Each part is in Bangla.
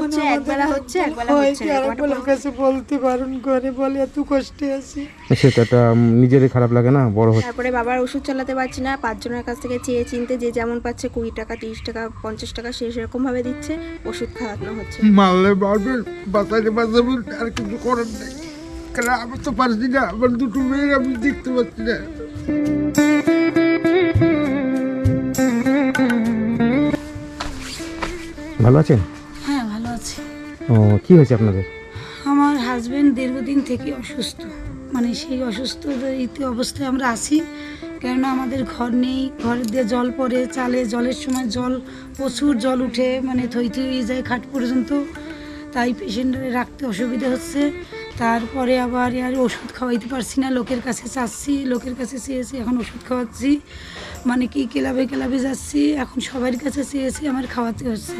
হচ্ছে একবেলা হচ্ছে একবেলা হচ্ছে কাছে বলতে বারণ করে বলে এত কষ্টে আছি। সেটা নিজেরই খারাপ লাগে না বড় হচ্ছে। তারপরে বাবার ওষুধ চালাতে পারছি না পাঁচজনের কাছ থেকে চেয়ে চিনতে যে যেমন পাচ্ছে কুড়ি টাকা তিরিশ টাকা পঞ্চাশ টাকা সে সেরকম ভাবে দিচ্ছে ওষুধ খাওয়ানো হচ্ছে। মারলে মারবেন বাঁচাইলে বাঁচাবেন আর কিছু করার নেই। কারণ আমি তো পারছি না আমার দুটো মেয়ে আমি দেখতে পাচ্ছি না। ভালো আছেন? কি হয়েছে আপনাদের? আমার হাজবেন্ড দীর্ঘদিন থেকে অসুস্থ। মানে সেই অসুস্থ ইতি অবস্থায় আমরা আছি, কেননা আমাদের ঘর নেই। ঘর দিয়ে জল পড়ে, চালে জলের সময় জল, প্রচুর জল উঠে মানে থই থই যায় খাট পর্যন্ত। তাই পেশেন্টরে রাখতে অসুবিধা হচ্ছে। তারপরে আবার আর ওষুধ খাওয়াইতে পারছি না। লোকের কাছে চাচ্ছি, লোকের কাছে চেয়েছি, এখন ওষুধ খাওয়াচ্ছি। মানে কি ক্লাবে ক্লাবে যাচ্ছি, এখন সবার কাছে চেয়েছি, আমার খাওয়াতে হচ্ছে।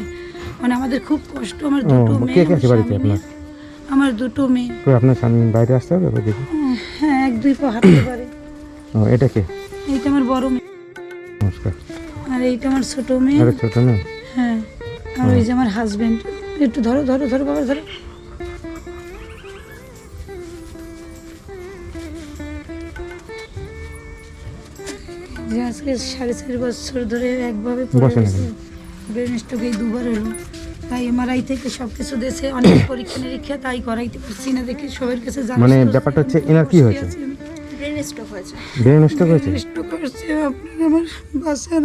মানে আমাদের খুব কষ্ট আমার দুটো মেয়ে আমার বাড়িতে আপনার? আমার দুটো মেয়ে। তো আপনার স্বামী বাইরে আসতে হবে দেখি হ্যাঁ এক দুই পা হাঁটতে পারে। ও এটা কে? এইটা আমার বড় মেয়ে। নমস্কার। আর এইটা আমার ছোট মেয়ে। আরে ছোট মেয়ে? হ্যাঁ আর ওই যে আমার হাজবেন্ড একটু ধরো ধরো ধরো বাবা ধরো। যে আজকে সাড়ে চার বছর ধরে একভাবে পড়ে ব্রেন স্ট্রোক এই দুবার হলো। তাই এমআরআই থেকে সব কিছু দেশে অনেক পরীক্ষা নিরীক্ষা তাই করাইতে পারছি না দেখে সবার কাছে জানার মানে ব্যাপারটা হচ্ছে আমি এনার কি হয়েছে? আছি ব্রেন স্ট্রোক হয়েছে? ব্রেন হয়েছে স্ট্রোক আপনার আমার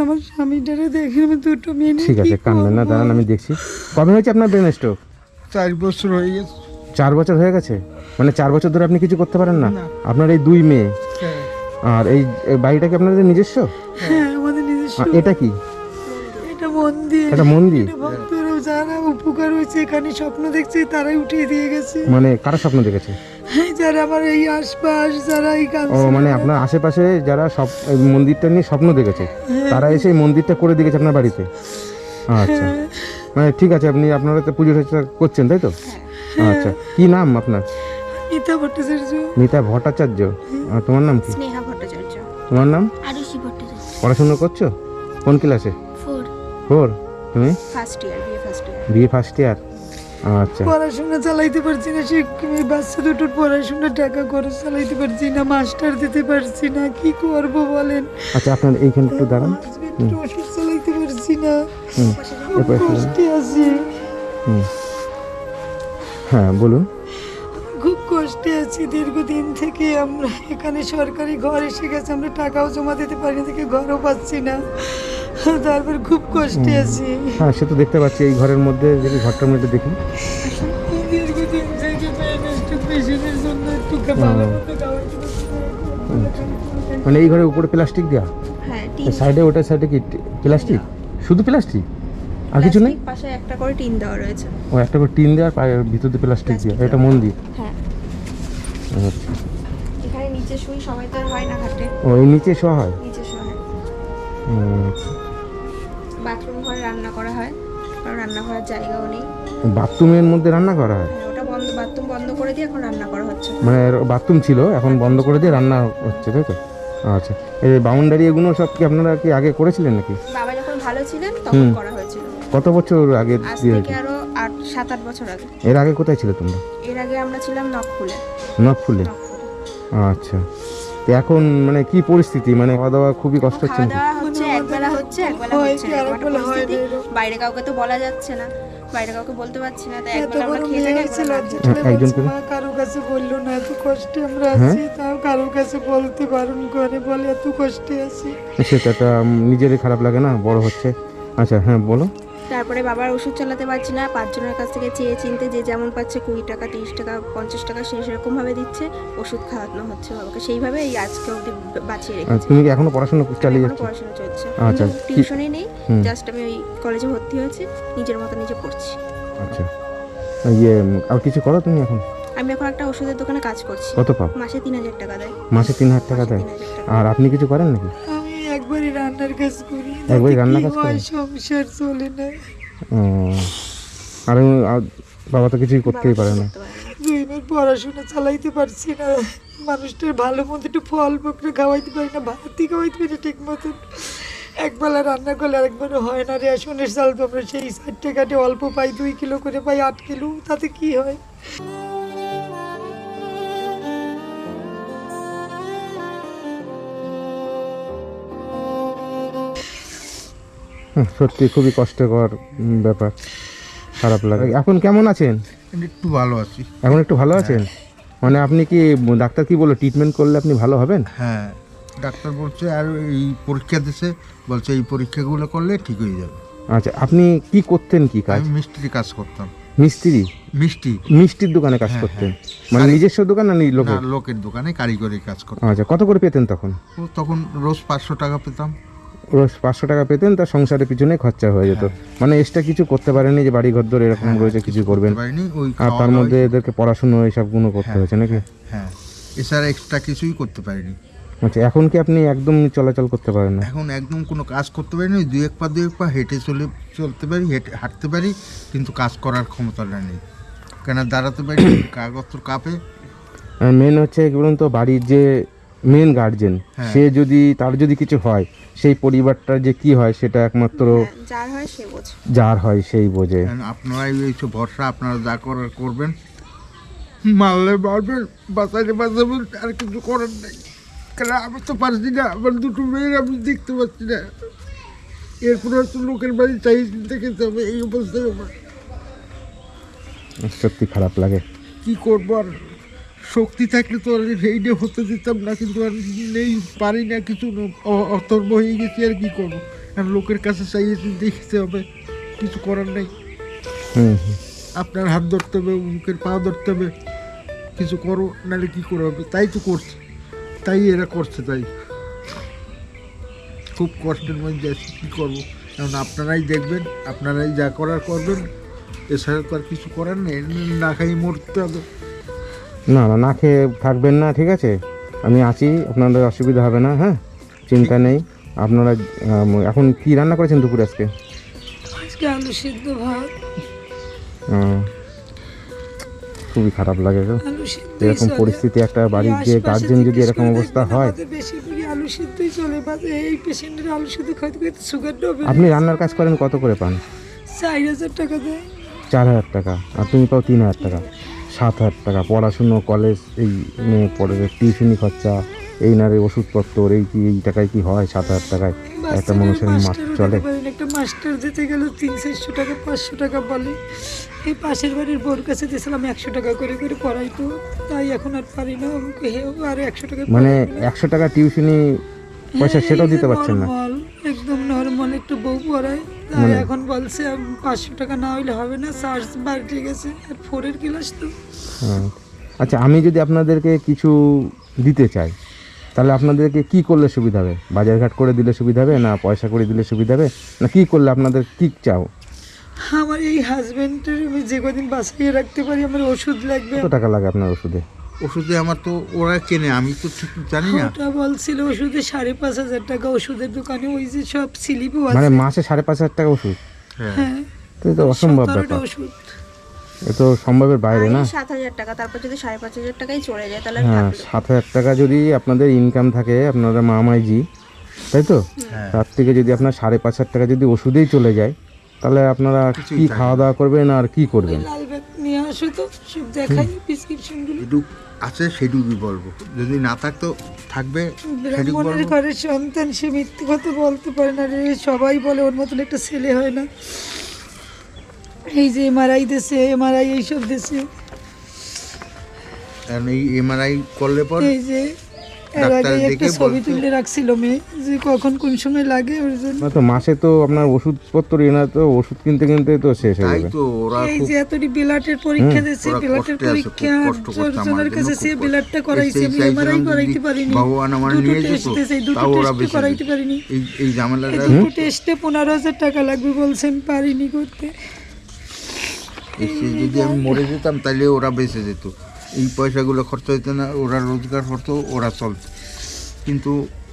আমার স্বামীটারে দেখে আমি দুটো মেয়ে ঠিক আছে না দাঁড়ান আমি দেখছি। কবে হয়েছে আপনার ব্রেন স্ট্রোক চার বছর হয়ে গেছে। চার বছর হয়ে গেছে? মানে চার বছর ধরে আপনি কিছু করতে পারেন না। আপনার এই দুই মেয়ে? হ্যাঁ। আর এই বাড়িটা কি আপনাদের নিজস্ব? হ্যাঁ আমাদের নিজস্ব। এটা কি? মন্দির। এটা মন্দির? এটা ভক্তরাও যারা উপকার হয়েছে এখানে স্বপ্ন দেখছে তারাই উঠিয়ে দিয়ে গেছে। মানে কারা স্বপ্ন দেখেছে? যারা আমার এই আশপাশ যারা এই ও মানে আপনার আশেপাশে যারা সব মন্দিরটা নিয়ে স্বপ্ন দেখেছে তারা এসে এই মন্দিরটা করে দিয়েছে আপনার বাড়িতে? আচ্ছা। মানে ঠিক আছে আপনি আপনারা তো পুজো করছেন তাই তো? আচ্ছা কি নাম আপনার? মিতা ভট্টাচার্য। মিতা ভট্টাচার্য। আর তোমার নাম কি? স্নেহা ভট্টাচার্য। তোমার নাম? আরুষি ভট্টাচার্য। পড়াশোনা করছ? কোন ক্লাসে? ফোর তুমি? ফার্স্ট ইয়ার বিয়ে first year BA first year আচ্ছা। পড়াশোনা চালাইতে পারছি না সে বাচ্চা দুটোর পড়াশোনা টাকা খরচ চালাইতে পারছি না মাস্টার দিতে পারছি না কি করব বলেন? আচ্ছা আপনার এইখানে একটু দাঁড়ান। ওষুধ চালাইতে পারছি না। খুব কষ্টে আছি। হ্যাঁ বলুন। খুব কষ্টে আছি। দীর্ঘদিন থেকে আমরা এখানে সরকারি ঘর এসে গেছে আমরা টাকাও জমা দিতে পারি না দেখে ঘরও পাচ্ছি না। তারপর খুব কষ্টে আছি। হ্যাঁ সে তো দেখতে পাচ্ছি এই ঘরের মধ্যে দেখি ঘরটার মধ্যে দেখি। না। মানে এই ঘরের উপরে প্লাস্টিক দেওয়া হ্যাঁ সাইডে ওটার সাইডে কি প্লাস্টিক? শুধু প্লাস্টিক? আর কিছু নেই? পাশে একটা করে টিন দেওয়া রয়েছে। ও একটা করে টিন দেওয়ার পায়ের ভিতর দিয়ে প্লাস্টিক দেওয়া এটা মন্দির হ্যাঁ। আচ্ছা। এখানে নিচে শুই সবাই তো আর হয় না ঘাটে। ও এই নিচে শোয়া হয়? নিচে শোয়া হয়। বাথরুম ঘরে রান্না করা হয় কারণ রান্না করার জায়গাও নেই। বাথরুমের মধ্যে রান্না করা হয়? হ্যাঁ ওটা বন্ধ বাথরুম বন্ধ করে দিয়ে এখন রান্না করা হচ্ছে। মানে বাথরুম ছিল এখন বন্ধ করে দিয়ে রান্না হচ্ছে তাই তো? আচ্ছা এই বাউন্ডারি এগুলো সব কি আপনারা কি আগে করেছিলেন নাকি? বাবা যখন ভালো ছিলেন তখন করা হয়েছিল। কত বছর আগে আজ থেকে আরও আট সাত আট বছর আগে। এর আগে কোথায় ছিল তোমরা? এর আগে আমরা ছিলাম নকফুলে নকফুলে নকফুলে আচ্ছা তো এখন মানে কি পরিস্থিতি? মানে খাওয়া দাওয়া খুবই কষ্ট হচ্ছে খাওয়া দাওয়া হচ্ছে একবেলা হচ্ছে না এরকম একটা পরিস্থিতি। বাইরে কাউকে তো বলা যাচ্ছে না বাইরে কাউকে বলতে পারছি না তাই একবেলা আমরা খেয়ে থাকি একবেলা। কারও কাছে বলল না এত কষ্টে আমরা হ্যাঁ? আছি তাও কারও কাছে বলতে বারণ করে বলে এত কষ্টে আছি সেটা তো নিজেরই খারাপ লাগে না বড় হচ্ছে আচ্ছা হ্যাঁ বলো তারপরে বাবার ওষুধ চালাতে পারছি না পাঁচজনের কাছ থেকে চেয়ে চিনতে যে যেমন পাচ্ছে কুড়ি টাকা তিরিশ টাকা পঞ্চাশ টাকা সে সেরকম ভাবে দিচ্ছে ওষুধ খাওয়ানো হচ্ছে বাবাকে। সেইভাবে এই আজকে অবধি বাঁচিয়ে রেখেছি। তুমি কি এখনও পড়াশোনা চালিয়ে এখনও যাচ্ছ? পড়াশোনা চলছে। আচ্ছা, টিউশনই নেই জাস্ট আমি ওই কলেজে ভর্তি হয়েছি নিজের মতো নিজে পড়ছি। আচ্ছা। ইয়ে আর কিছু করো তুমি এখন? আমি এখন একটা ওষুধের দোকানে কাজ করছি। কত পাও? মাসে তিন হাজার টাকা দেয়। মাসে তিন হাজার টাকা দেয়? আর আপনি কিছু করেন নাকি? আমি একবারই রান্নার কাজ করি একবারই তাতে রান্নার কাজ সংসার চলে না। আর আর বাবা তো কিছুই করতেই পারে না। করতে পারে না। দুইবার পড়াশোনা চালাইতে পারছি না। মানুষটার ভালো মতো একটু ফল বকরে খাওয়াইতে পারি না ভাতই খাওয়াইতে পারি ঠিক মতন একবেলা রান্না করলে আরেকবারও হয় না রেশনের চাল তো আমরা সেই ষাট টাকাতে অল্প পাই দুই কিলো করে পাই আট কিলো তাতে কি হয়? সত্যি খুবই কষ্টকর ব্যাপার। খারাপ লাগে। এখন কেমন আছেন? একটু ভালো আছি। এখন একটু ভালো আছেন? মানে আপনি কি ডাক্তার কি বলল ট্রিটমেন্ট করলে আপনি ভালো হবেন? হ্যাঁ ডাক্তার বলছে আর এই পরীক্ষা দিছে। বলছে এই পরীক্ষাগুলো করলে ঠিক হয়ে যাবে। আচ্ছা আপনি কি করতেন কি কাজ? আমি মিস্ত্রি কাজ করতাম। মিস্ত্রি? মিষ্টি মিষ্টির দোকানে কাজ হ্যাঁ, করতেন? হ্যাঁ। মানে নিজস্ব দোকান না লোকের? লোকের দোকানে কারিগরি কাজ করতাম। আচ্ছা কত করে পেতেন তখন? ও তখন রোজ পাঁচশো টাকা পেতাম। পাঁচশো টাকা পেতেন তার সংসারের পিছনে খরচা হয়ে যেত। মানে এক্সট্রা কিছু করতে পারেনি যে বাড়ি ঘর ধরে এরকম রয়েছে কিছু করবেন। আর তার মধ্যে এদেরকে পড়াশুনো এইসবগুলো করতে হ্যাঁ, হয়েছে নাকি? হ্যাঁ এছাড়া এক্সট্রা কিছুই করতে পারিনি। আচ্ছা এখন কি আপনি একদম চলাচল করতে পারেন না? এখন একদম কোনো কাজ করতে পারিনি ওই দুই এক পা দুই এক পা হেঁটে চলে চলতে পারি হেঁটে হাঁটতে পারি কিন্তু কাজ করার ক্ষমতাটা নেই। কেন দাঁড়াতে পারি কাগজ কাপে। মেন হচ্ছে কি বলুন তো বাড়ির যে মেন গার্জেন হ্যাঁ। সে যদি তার যদি কিছু হয় সেই পরিবারটা যে কি হয় সেটা একমাত্র হ্যাঁ, যার হয় সে বোঝে। যার হয় সেই বোঝে। আপনারাই এইসব ভরসা আপনারা যা করার করবেন মারলে মারবেন বাঁচাইলে বাঁচাবেন আর কিছু করার নেই। কেন আমি তো পারছি না আমার দুটো মেয়ের আমি দেখতে পাচ্ছি না। এরপরে হয়তো লোকের বাড়ি চাই চিন্তা খেতে হবে এই অবস্থায় আমার। সত্যি খারাপ লাগে। কী করব আর? শক্তি থাকলে তো আর এইটা হতে দিতাম না কিন্তু আর নেই পারি না কিছু অতর্ব হয়ে গেছি আর কি করব? আর লোকের কাছে চাইয়েছি দেখতে হবে। কিছু করার নেই। আপনার হাত ধরতে হবে মুখের পা ধরতে হবে। কিছু করো নাহলে কি করে হবে? তাই তো করছে। তাই এরা করছে তাই। খুব কষ্টের মধ্যে আছি কী করব? কারণ আপনারাই দেখবেন আপনারাই যা করার করবেন। এছাড়া তো আর কিছু করার নেই না খাই মরতে হবে। না না না খেয়ে থাকবেন না ঠিক আছে? আমি আছি আপনাদের অসুবিধা হবে না হ্যাঁ? চিন্তা নেই। আপনারা এখন কি রান্না করেছেন দুপুরে আজকে? আজকে আলু সিদ্ধ ভাত। খুবই খারাপ লাগে সিদ্ধ এরকম পরিস্থিতি একটা বাড়ির যে গার্জেন যদি এরকম অবস্থা হয়। আপনি রান্নার কাজ করেন কত করে পান? চার হাজার টাকা দেয়। চার হাজার টাকা আর তুমি পাও তিন হাজার টাকা। সাত হাজার টাকা। পড়াশুনো কলেজ এই মেয়ে পড়ে টিউশনি খরচা এই নারে ওষুধপত্র এই কি এই টাকায় কি হয় সাত হাজার টাকায়? একটা মানুষের মাস চলে। একটা মাস্টার দিতে গেলে তিন চারশো টাকা পাঁচশো টাকা বলে। এই পাশের বাড়ির বোর কাছে দিয়েছিলাম একশো টাকা করে করে পড়াইতো। তাই এখন আর পারি না আর একশো টাকা মানে একশো টাকা টিউশনি পয়সা সেটাও দিতে পারছেন না। একদম একটু বউ পড়ায় তাই মানে- এখন বলছে পাঁচশো টাকা না হইলে হবে না চার্জ বাড়তে গেছে আর ফোরের ক্লাস তো। হ্যাঁ। আচ্ছা আমি যদি আপনাদেরকে কিছু দিতে চাই তাহলে আপনাদেরকে কি করলে সুবিধা হবে? বাজারঘাট করে দিলে সুবিধা হবে না পয়সা করে দিলে সুবিধা হবে? না কি করলে আপনাদের কি চাও? আমার এই হাজবেন্ডের আমি যে কদিন বাঁচিয়ে রাখতে পারি আমার ওষুধ লাগবে। কত টাকা লাগে আপনার ওষুধে? ওষুধে আমার তো ওরা কেনে আমি তো ঠিক জানি না। ওটা বলছিল ওষুধে সাড়ে পাঁচ হাজার টাকা ওষুধের দোকানে ওই যে সব স্লিপও মানে মাসে সাড়ে পাঁচ হাজার টাকা ওষুধ? হ্যাঁ। হ্যাঁ। তো অসম্ভব ব্যাপার। ওষুধ। এ তো সম্ভবের বাইরে না? সাত হাজার টাকা তারপর যদি সাড়ে পাঁচ হাজার টাকাই চলে যায় তাহলে হ্যাঁ। সাত হাজার টাকা যদি আপনাদের ইনকাম থাকে আপনারা মামাইজি তাই তো? হ্যাঁ। তার থেকে যদি আপনার সাড়ে পাঁচ হাজার টাকা যদি ওষুধেই চলে যায় তাহলে আপনারা কি খাওয়া দাওয়া করবেন আর কি করবেন? লাল ব্যাগ নিয়ে আসো তো সব দেখাই প্রেসক্রিপশনগুলো আছে সেটুকুই বলব। যদি না থাকতো থাকবে ব্রাহ্মণের ঘরের সন্তান সে মিথ্যে কথা বলতে পারে না রে। সবাই বলে ওর মতন একটা ছেলে হয় না। এই যে এমআরআই দেশে এমআরআই এইসব দেশে এই এমআরআই করলে পর এই যে ডাক্তার দেখে ছবি তুলে রাখছিল মেয়ে যে কখন কোন সময় লাগে ওর জন্য। তো মাসে তো আপনার ওষুধপত্র এনা তো ওষুধ কিনতে কিনতে তো শেষ হয়ে যাবে। তো ওরা এই যে এতটি ব্লাডের পরীক্ষা দিয়েছে ব্লাডের কষ্টে আছে, খুব পরীক্ষা কষ্ট করছে আমার জনের কাছে সে ব্লাডটা করাইছে আমি এমআরআই করাইতে পারিনি। ভগবান আমার নিয়ে যেত, দিয়েছে এই দুটো তাও ওরা টেস্ট করাইতে পারিনি। এই এই ঝামেলাটা দুটো টেস্টে পনেরো হাজার টাকা লাগবে বলছেন পারিনি করতে। এসে যদি আমি মরে যেতাম তাহলে ওরা বেঁচে যেত। এই পয়সাগুলো খরচ হইতো না ওরা রোজগার করতো ওরা চলতো। কিন্তু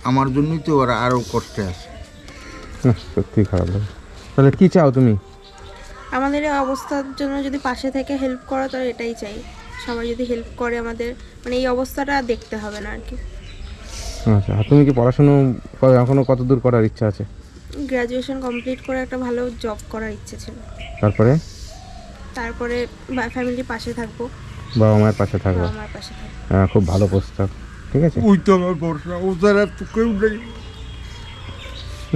আমার জন্যই তো ওরা আরও কষ্টে আছে না, সত্যি খারাপ তাহলে কি চাও তুমি? আমাদের এই অবস্থার জন্য যদি পাশে থেকে হেল্প করো তাহলে এটাই চাই। সবাই যদি হেল্প করে আমাদের মানে এই অবস্থাটা আর দেখতে হবে না আর কি আচ্ছা আর তুমি কি পড়াশুনো করে এখনও কত দূর করার ইচ্ছা আছে? গ্র্যাজুয়েশন কমপ্লিট করে একটা ভালো জব করার ইচ্ছে ছিল। তারপরে? তারপরে ফ্যামিলির পাশে থাকব। বাবা মায়ের পাশে থাকব হ্যাঁ, খুব ভালো প্রস্তাব ঠিক আছে? ওই তো আমার ভরসা ও ছাড়া তো কেউ নেই।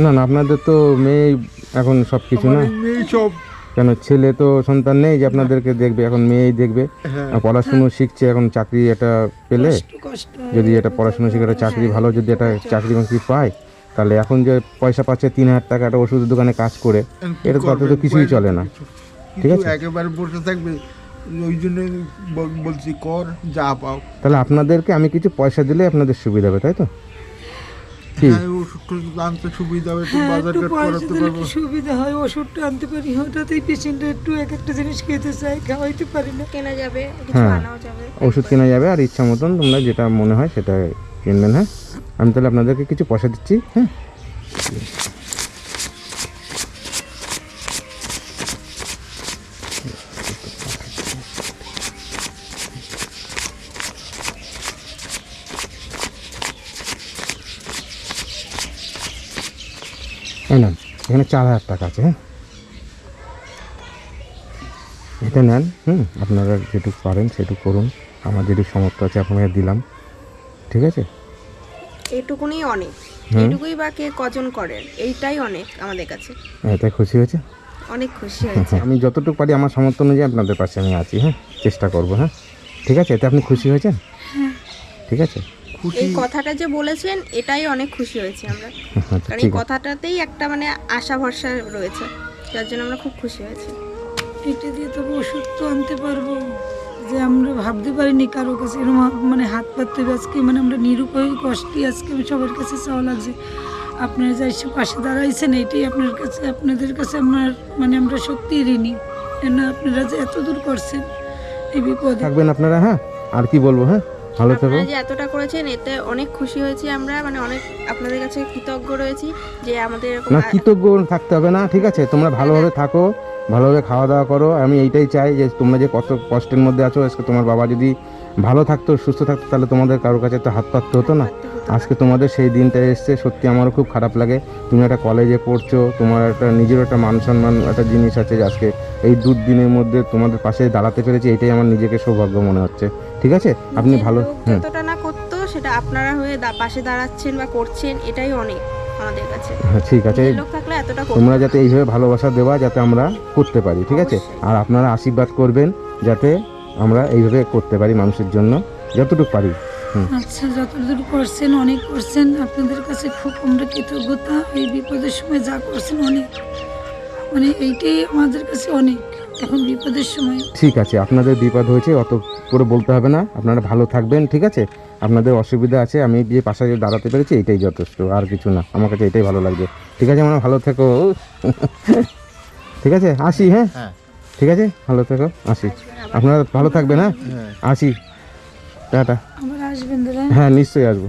না না আপনাদের তো মেয়ে এখন সব কিছু না? মেয়ে সব। কেন ছেলে তো সন্তান নেই যে আপনাদেরকে দেখবে এখন মেয়েই দেখবে। হ্যাঁ। পড়াশুনো শিখছে এখন চাকরি এটা পেলে? কষ্ট কষ্ট। যদি এটা পড়াশুনো শিখে একটা চাকরি ভালো যদি একটা চাকরি বাকরি পায় তাহলে এখন যে পয়সা পাচ্ছে তিন হাজার টাকা একটা ওষুধের দোকানে কাজ করে এটা তো তাতে তো কিছুই চলে না। ঠিক আছে? একেবারে বসে থাকবে। ওই জন্য বলছি কর যা পাও। তাহলে আপনাদেরকে আমি কিছু পয়সা দিলে আপনাদের সুবিধা হবে তাই তো? হ্যাঁ ওষুধ টষুধ আনতে সুবিধা হবে একটু হ্যাঁ বাজার ঘাট করাতে পারব। সুবিধা হয় ওষুধটা আনতে পারি হঠাৎ এই পেশেন্টটা একটু এক একটা জিনিস খেতে চাই খাওয়াইতে পারি না। কেনা যাবে কিছু হ্যাঁ। আনাও যাবে। ওষুধ কেনা যাবে আর ইচ্ছা মতন তোমরা যেটা মনে হয় সেটা কিনবেন হ্যাঁ? আমি তাহলে আপনাদেরকে কিছু পয়সা দিচ্ছি হ্যাঁ? এখানে চার হাজার টাকা আছে হ্যাঁ? এটা নেন হুম আপনারা যেটুকু পারেন সেটুকু করুন। আমার যেটুকু সমর্থ আছে আপনাকে দিলাম ঠিক আছে? এইটুকুনি অনেক। হুম। এইটুকুই বা কে কজন করেন? এইটাই অনেক আমাদের কাছে। এতে খুশি হয়েছে? অনেক খুশি হয়েছে। আমি যতটুকু পারি আমার সমর্থ অনুযায়ী আপনাদের পাশে আমি আছি হ্যাঁ? চেষ্টা করব হ্যাঁ? ঠিক আছে? এতে আপনি খুশি হয়েছেন? ঠিক আছে? খুশি। এই কথাটা যে বলেছেন এটাই অনেক খুশি হয়েছি আমরা। আচ্ছা কারণ এই কথাটাতেই একটা মানে আশা ভরসা রয়েছে যার জন্য আমরা খুব খুশি হয়েছি। এটা দিয়ে তবে ওষুধ তো আনতে পারব যে আমরা ভাবতে পারিনি কারও কাছে এরকম মানে হাত পাততে হবে। আজকে মানে আমরা নিরুপায় কষ্টে আজকে সবার কাছে চাওয়া লাগছে। আপনারা যা এসে পাশে দাঁড়াইছেন এটাই আপনার কাছে আপনাদের কাছে আপনার মানে আমরা সত্যিই ঋণী। কেন আপনারা যে এত দূর করছেন এই বিপদে। থাকবেন আপনারা হ্যাঁ? আর কি বলব হ্যাঁ? ভালো থাকো। যে এতটা করেছেন এতে অনেক খুশি হয়েছি আমরা মানে অনেক আপনাদের কাছে কৃতজ্ঞ রয়েছি যে আমাদের না কৃতজ্ঞ থাকতে হবে না ঠিক আছে? তোমরা ভালোভাবে থাকো ভালোভাবে খাওয়া দাওয়া করো। আমি এইটাই চাই যে তোমরা যে কত কষ্টের মধ্যে আছো আজকে তোমার বাবা যদি ভালো থাকতো সুস্থ থাকতো তাহলে তোমাদের কারোর কাছে তো হাত পাততে হতো না। আজকে তোমাদের সেই দিনটা এসছে সত্যি আমারও খুব খারাপ লাগে। তুমি একটা কলেজে পড়ছো তোমার একটা নিজের একটা মান সম্মান একটা জিনিস আছে আজকে এই দুদিনের মধ্যে তোমাদের পাশে দাঁড়াতে পেরেছি এটাই আমার নিজেকে সৌভাগ্য মনে হচ্ছে। ঠিক আছে? আপনি ভালো যতটা না করতো সেটা আপনারা হয়ে পাশে দাঁড়াচ্ছেন বা করছেন এটাই অনেক আমাদের কাছে। হ্যাঁ ঠিক আছে। তোমরা যাতে এইভাবে ভালোবাসা দেওয়া যাতে আমরা করতে পারি ঠিক আছে? আর আপনারা আশীর্বাদ করবেন যাতে আমরা এইভাবে করতে পারি মানুষের জন্য যতটুকু পারি। আচ্ছা যতদূর করছেন অনেক করছেন। আপনাদের কাছে খুব আমরা কৃতজ্ঞতা। এই বিপদের সময় যা করছেন অনেক। মানে এইটাই আমাদের কাছে অনেক। এখন বিপদের সময়। ঠিক আছে আপনাদের বিপদ হয়েছে অত করে বলতে হবে না। আপনারা ভালো থাকবেন ঠিক আছে? আপনাদের অসুবিধা আছে আমি যে পাশে দাঁড়াতে পেরেছি এটাই যথেষ্ট আর কিছু না। আমার কাছে এটাই ভালো লাগছে ঠিক আছে আমরা ভালো থেকো। ঠিক আছে আসি হ্যাঁ? হ্যাঁ। ঠিক আছে? ভালো থাকো আসি। আপনারা ভালো থাকবেন হ্যাঁ? হ্যাঁ। আসি। টাটা। হ্যাঁ নিশ্চয়ই আসব।